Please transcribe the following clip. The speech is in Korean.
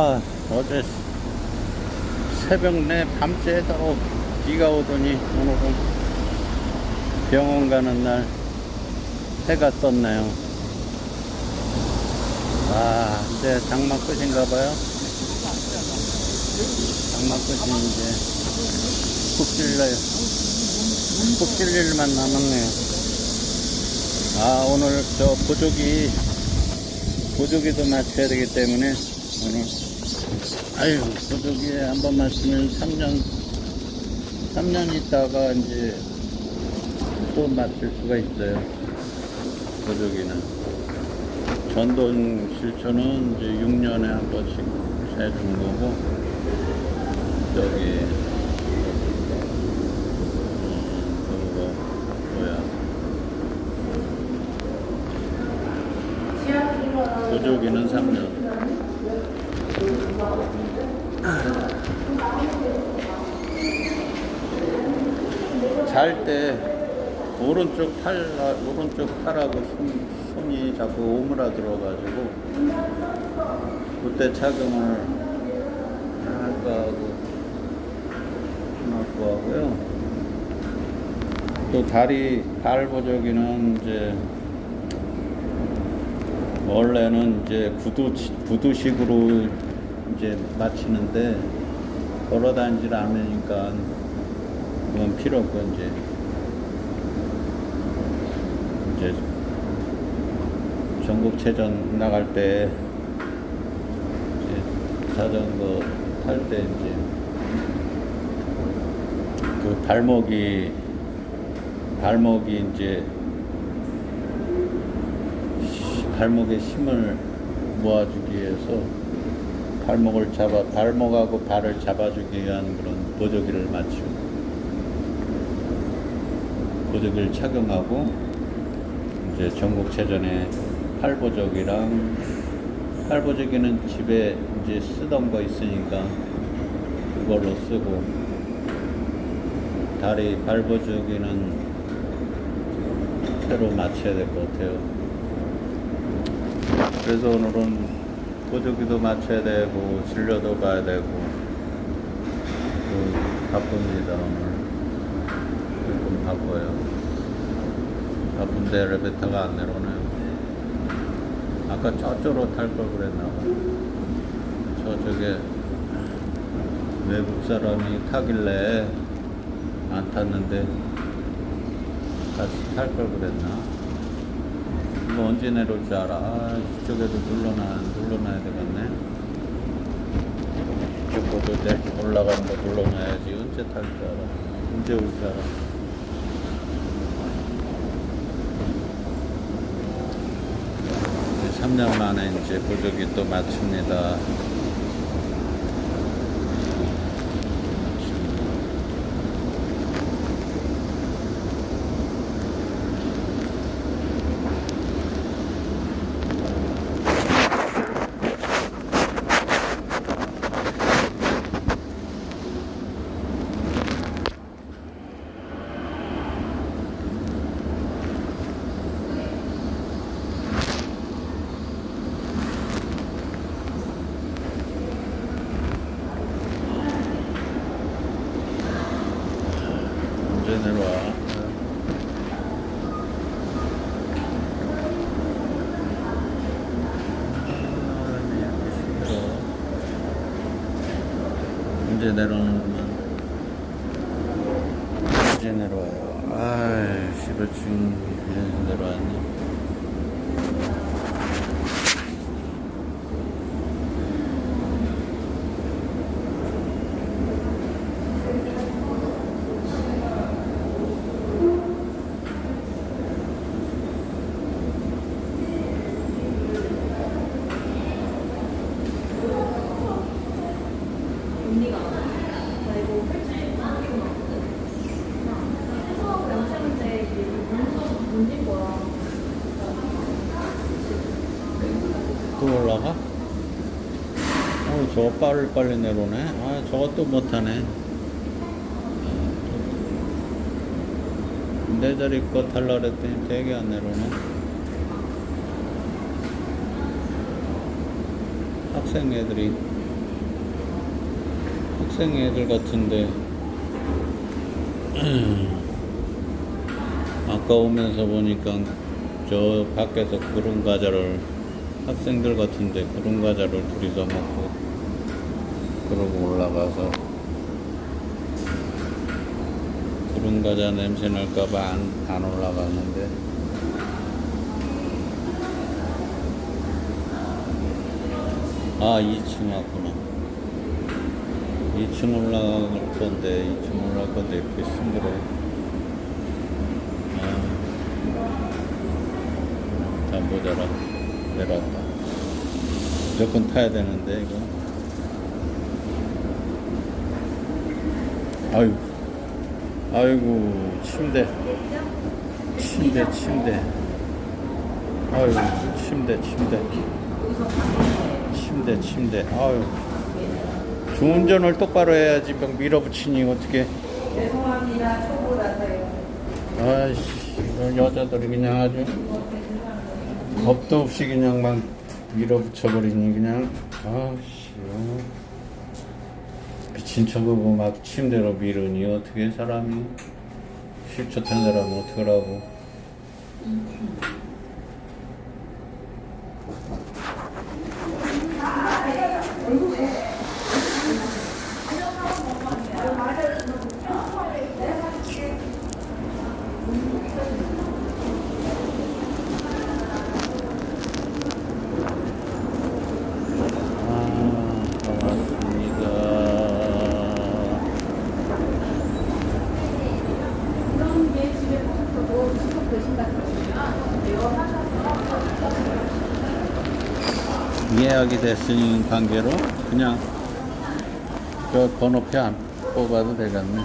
아, 어제 새벽 내 밤새도록 비가 오더니 오늘은 병원 가는 날 해가 떴네요. 아, 이제 장마 끝인가 봐요. 장마 끝이 이제 푹 찔러요. 푹 찔릴 일만 남았네요. 아, 오늘 저 보조기, 보조기도 맞춰야 되기 때문에 오늘, 아유, 보조기에 한번 맞추면 3년, 3년 있다가 이제 또 맞출 수가 있어요. 보조기는. 전동 실초는 이제 6년에 한 번씩 세주는 거고, 저기, 그거, 뭐야. 보조기는 3년. 잘 때 오른쪽 팔 오른쪽 팔하고 손, 손이 자꾸 오므라들어 가지고 그때 착용을 할까 하고 해놓고 하고요. 또 다리 발 보조기는 이제 원래는 이제 구두 구두식으로 이제 맞추는데 걸어 다니질 않으니까 그건 필요 없고 이제 이제 전국체전 나갈 때 자전거 탈 때 이제 그 발목이 발목이 이제 발목에 힘을 모아주기 위해서 발목을 잡아 발목하고 발을 잡아주기 위한 그런 보조기를 맞추고 보조기를 착용하고 이제 전국체전에 팔보조기랑 팔보조기는 집에 이제 쓰던 거 있으니까 그걸로 쓰고 다리 발보조기는 새로 맞춰야 될 것 같아요. 그래서 오늘은 보조기도 맞춰야 되고 진료도 가야 되고 그 바쁩니다 오늘 조금 바빠요 바쁜데 엘리베이터가 안 내려오네요 아까 저쪽으로 탈 걸 그랬나 봐 저쪽에 외국 사람이 타길래 안 탔는데 같이 탈 걸 그랬나 이거 언제 내려올 줄 알아? 아, 이쪽에도 눌러놔, 눌러놔야 되겠네. 이쪽 것도 내 올라가는 거 눌러놔야지. 언제 탈 줄 알아? 언제 올 줄 알아? 이제 3년 만에 이제 보조기 또 맞춥니다. 내려와? 언제 내려오는구만. 언제 내려와요? 아이, 씨발, 지금 이제 내려왔니? 또 올라가? 어, 저거 빨리 빨리 내려오네. 아, 저것도 못하네. 내 자리 거 탈라 그랬더니 되게 안 내려오네. 학생 애들이 학생 애들 같은데 아까 오면서 보니까 저 밖에서 구름 과자를 학생들 같은데 구름 과자를 둘이서 먹고 그러고 올라가서 구름 과자 냄새 날까봐 안, 안 올라갔는데. 아 2층 왔구나. 2층 올라갈 건데 2층 올라갈 건데 이렇게 힘들어 아, 다 모자라. 내려왔다. 무조건 타야 되는데 이거 아유. 아이고 침대. 침대 침대. 아유 침대 침대. 침대 침대. 아유. 주운전을 똑바로 해야지 막 밀어붙이니 어떻게 죄송합니다. 초보라서요. 아이씨 이거 여자들이 그냥 아주 겁도 없이 그냥 막 밀어붙여버리니 그냥. 아씨 미친 척하고 막 침대로 미루니 어떻게 사람이? 휠체어 탄 사람은 어떡하라고 아 반갑습니다 그런 게 집에 보셔도 직접 드신다 그러시면 이거 하셔서 예약이 됐으니 관계로 그냥 저 번호표 안 뽑아도 되겠네